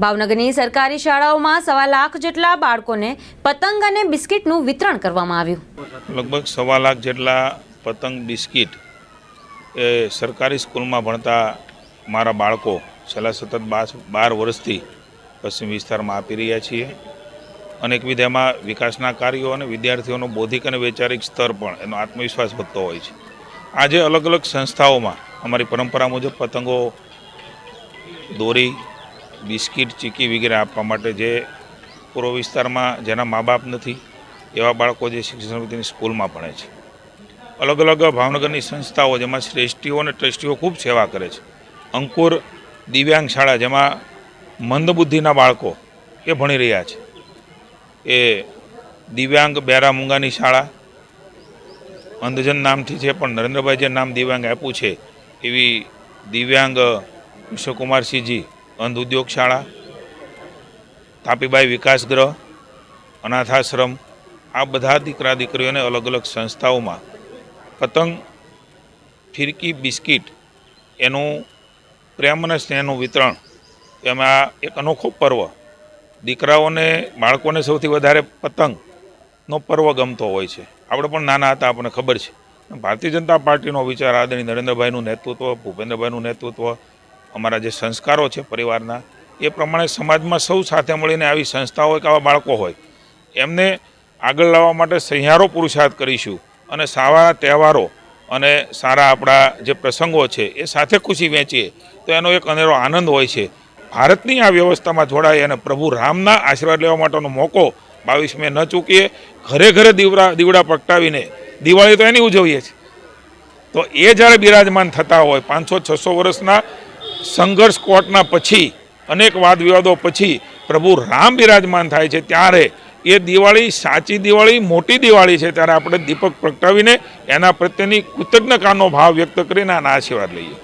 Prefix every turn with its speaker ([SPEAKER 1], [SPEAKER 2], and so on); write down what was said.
[SPEAKER 1] ભાવનગરની સરકારી શાળાઓમાં સવા લાખ જેટલા બાળકોને પતંગ અને બિસ્કિટનું વિતરણ કરવામાં આવ્યું.
[SPEAKER 2] લગભગ સવા લાખ જેટલા પતંગ, બિસ્કિટ એ સરકારી સ્કૂલમાં ભણતા મારા બાળકો છેલ્લા સતત બાર વર્ષથી પશ્ચિમ વિસ્તારમાં આપી રહ્યા છીએ. અનેકવિધ એમાં વિકાસના કાર્યો અને વિદ્યાર્થીઓનો બૌદ્ધિક અને વૈચારિક સ્તર પણ એનો આત્મવિશ્વાસ વધતો હોય છે. આજે અલગ અલગ સંસ્થાઓમાં અમારી પરંપરા મુજબ પતંગો દોરી બિસ્કિટ, ચીકી વગેરે આપવા માટે જે પૂર્વ વિસ્તારમાં જેના મા બાપ નથી, એવા બાળકો જે શિક્ષણ સમિતિની સ્કૂલમાં ભણે છે. અલગ અલગ ભાવનગરની સંસ્થાઓ જેમાં શ્રેષ્ઠીઓ અને ટ્રસ્ટીઓ ખૂબ સેવા કરે છે. અંકુર દિવ્યાંગ શાળા જેમાં મંદબુદ્ધિના બાળકો એ ભણી રહ્યા છે. એ દિવ્યાંગ બેરા મૂંગાની શાળા, અંધજન નામથી છે પણ નરેન્દ્રભાઈ જે નામ દિવ્યાંગ આપ્યું છે, એવી દિવ્યાંગ કૃષ્ણકુમારસિંહજી અંધ ઉદ્યોગ શાળા, તાપીબાઈ વિકાસ ગ્રહ, અનાથાશ્રમ, આ બધા દીકરા દીકરીઓને અલગ અલગ સંસ્થાઓમાં પતંગ, ફિરકી બિસ્કિટ એનું પ્રેમ અને સ્નેહનું વિતરણ. એમાં એક અનોખો પર્વ. દીકરાઓને, બાળકોને સૌથી વધારે પતંગનો પર્વ ગમતો હોય છે. આપણે પણ નાના હતા, આપણને ખબર છે. ભારતીય જનતા પાર્ટીનો વિચાર આદરણીય નરેન્દ્રભાઈનું નેતૃત્વ, ભૂપેન્દ્રભાઈનું નેતૃત્વ અમારા જે સંસ્કારો છે પરિવારના, એ પ્રમાણે સમાજમાં સૌ સાથે મળીને આવી સંસ્થાઓ હોય કે આવા બાળકો હોય, એમને આગળ લાવવા માટે સહિયારો પુરુષાર્થ કરીશું અને સારા તહેવારો અને સારા આપણા જે પ્રસંગો છે એ સાથે ખુશી વહેંચીએ તો એનો એક અનેરો આનંદ હોય છે. ભારતની આ વ્યવસ્થામાં જોડાઈ અને પ્રભુ રામના આશીર્વાદ લેવા માટેનો મોકો બાવીસ મે ન ચૂકીએ, ઘરે ઘરે દીવડા દીવડા પ્રગટાવીને દિવાળી તો એની ઉજવીએ છીએ. તો એ જ્યારે બિરાજમાન થતા હોય, પાંચસો, છસો વર્ષના સંઘર્ષ કોર્ટના પછી, અનેક વાદ વિવાદો પછી પ્રભુ રામ બિરાજમાન થાય છે. ત્યારે એ દિવાળી સાચી દિવાળી, મોટી દિવાળી છે. ત્યારે આપણે દીપક પ્રગટાવીને એના પ્રત્યેની કૃતજ્ઞતાનો ભાવ વ્યક્ત કરીને આના આશીર્વાદ લઈએ.